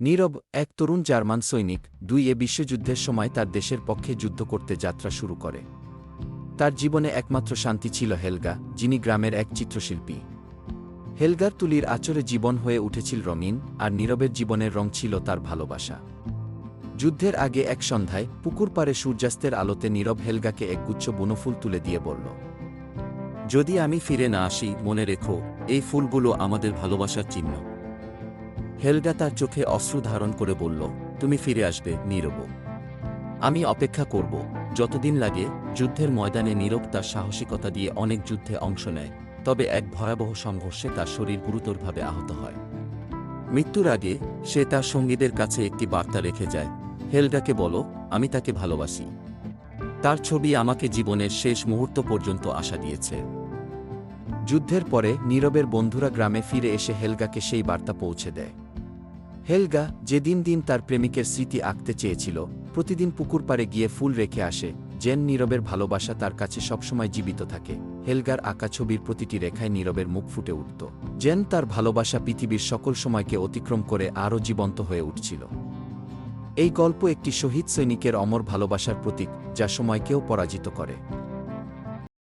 নীরব এক তরুণ জার্মান সৈনিক দুই এ বিশ্বযুদ্ধের সময় তার দেশের পক্ষে যুদ্ধ করতে যাত্রা শুরু করে। তার জীবনে একমাত্র শান্তি ছিল হেলগা, যিনি গ্রামের এক চিত্রশিল্পী। হেলগার তুলির আচরে জীবন হয়ে উঠেছিল রঙিন, আর নীরবের জীবনের রং ছিল তার ভালোবাসা। যুদ্ধের আগে এক সন্ধ্যায় পুকুর পাড়ে সূর্যাস্তের আলোতে নীরব হেলগাকে একগুচ্ছ বনফুল তুলে দিয়ে বলল, যদি আমি ফিরে না আসি, মনে রেখো, এই ফুলগুলো আমাদের ভালোবাসার চিহ্ন। হেলগা তার চোখে অশ্রু ধারণ করে বলল, তুমি ফিরে আসবে, নীরব। আমি অপেক্ষা করব। যতদিন লাগে, যুদ্ধের ময়দানে নীরব তার সাহসিকতা দিয়ে অনেক যুদ্ধে অংশ নেয়। তবে এক ভয়াবহ সংঘর্ষে তার শরীর গুরুতরভাবে আহত হয়। মৃত্যুর আগে, সে তার সঙ্গীদের কাছে একটি বার্তা রেখে যায়, হেলগাকে বলো, আমি তাকে ভালোবাসি। তার ছবি আমাকে জীবনের শেষ মুহূর্ত পর্যন্ত আশা দিয়েছে। যুদ্ধের পরে, নীরবের বন্ধুরা গ্রামে ফিরে এসে হেলগাকে সেই বার্তা পৌঁছে দেয়। হেলগা যে দিন দিন তার প্রেমিকের স্মৃতি আঁকতে চেয়েছিল, প্রতিদিন পুকুর পাড়ে গিয়ে ফুল রেখে আসে জেন নীরবের ভালোবাসা তার কাছে সবসময় জীবিত থাকে। হেলগার আঁকা ছবির প্রতিটি রেখায় নীরবের মুখ ফুটে উঠত জেন তার ভালোবাসা পৃথিবীর সকল সময়কে অতিক্রম করে আরও জীবন্ত হয়ে উঠছিল। এই গল্প একটি শহীদ সৈনিকের অমর ভালোবাসার প্রতীক, যা সময়কেও পরাজিত করে।